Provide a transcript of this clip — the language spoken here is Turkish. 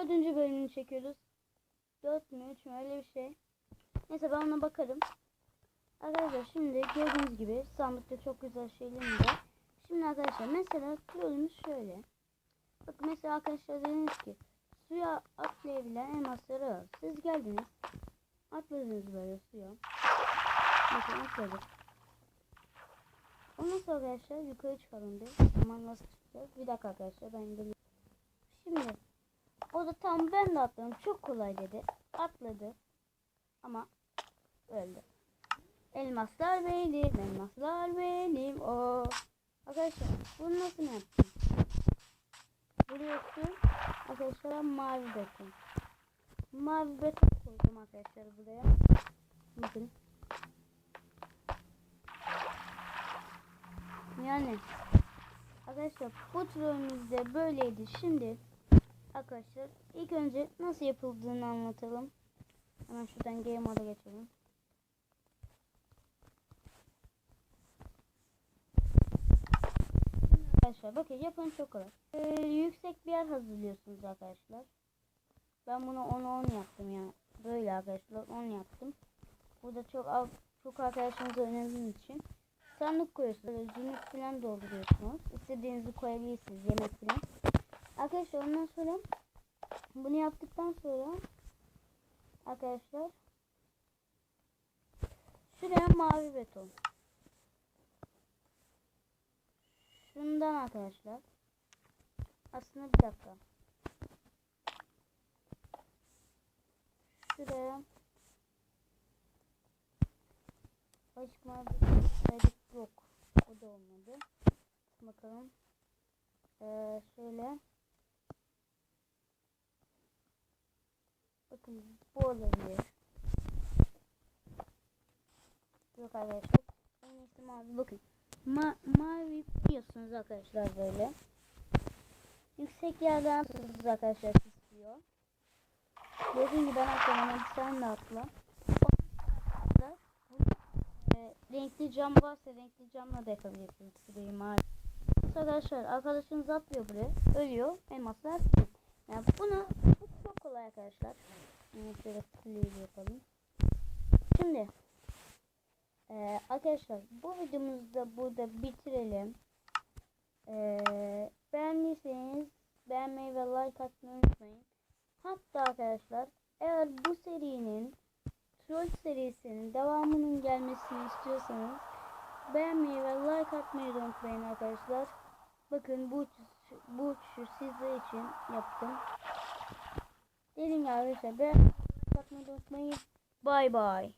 dördüncü bölümünü çekiyoruz. Dört mü üç mü öyle bir şey. Neyse ben ona bakarım. Arkadaşlar şimdi gördüğünüz gibi sandıkta çok güzel şeylerimiz var. Şimdi arkadaşlar mesela yolumuz şöyle. Bak mesela arkadaşlar dediniz ki suya atlayabilen elmasları var. Siz geldiniz. Atladınız böyle suya. Bakın atladık. Ondan sonra arkadaşlar yukarı çıkalım bir. Ama nasıl çıkacağız? Bir dakika arkadaşlar ben geliyorum. Şimdi o da tam ben de atladım. Çok kolay dedi. Atladı. Ama öldü. Elmaslar benim, elmaslar benim. O. Arkadaşlar bunu nasıl yaptım? Burası arkadaşlar mavi beton. Mavi beton koydum arkadaşlar buraya. Bakın. Yani arkadaşlar bu turumuzda böyleydi. Şimdi arkadaşlar ilk önce nasıl yapıldığını anlatalım. Hemen şuradan game moda geçelim. Arkadaşlar bakın yapın çok kolay. Ee, yüksek bir yer hazırlıyorsunuz arkadaşlar. Ben bunu 10 10 yaptım ya. Böyle arkadaşlar 10 yaptım. Burada çok çok arkadaşınıza önerdiğiniz için sandık koyuyorsunuz. Zümrüt falan dolduruyorsunuz. İstediğinizi koyabilirsiniz yemek falan. Arkadaşlar ondan sonra bunu yaptıktan sonra arkadaşlar şuraya mavi beton. Şundan arkadaşlar. Aslında bir dakika. Şuraya Açık mavi yok. O da olmadı. Bakalım. Ee, şöyle. Bu olabilir. Yok arkadaşlar. En iyisi mavi. Bakın. Ma mavi yapıyorsunuz arkadaşlar böyle. Yüksek yerden atıyorsunuz arkadaşlar istiyor. Dediğim gibi ben atlıyorum ama sen de atla. E, renkli cam varsa renkli camla da yapabilirsiniz. Burayı mavi. Arkadaşlar arkadaşınız atlıyor buraya. Ölüyor. Elmaslar. Yani bunu arkadaşlar. Yani şöyle tıklayıp yapalım. Şimdi ee, arkadaşlar bu videomuzu da burada bitirelim. Ee, beğendiyseniz beğenmeyi ve like atmayı unutmayın. Hatta arkadaşlar eğer bu serinin troll serisinin devamının gelmesini istiyorsanız beğenmeyi ve like atmayı unutmayın arkadaşlar. Bakın bu bu uçuşu sizler için yaptım. Dediğim gibi arkadaşlar atmayı da unutmayın. Bye bye.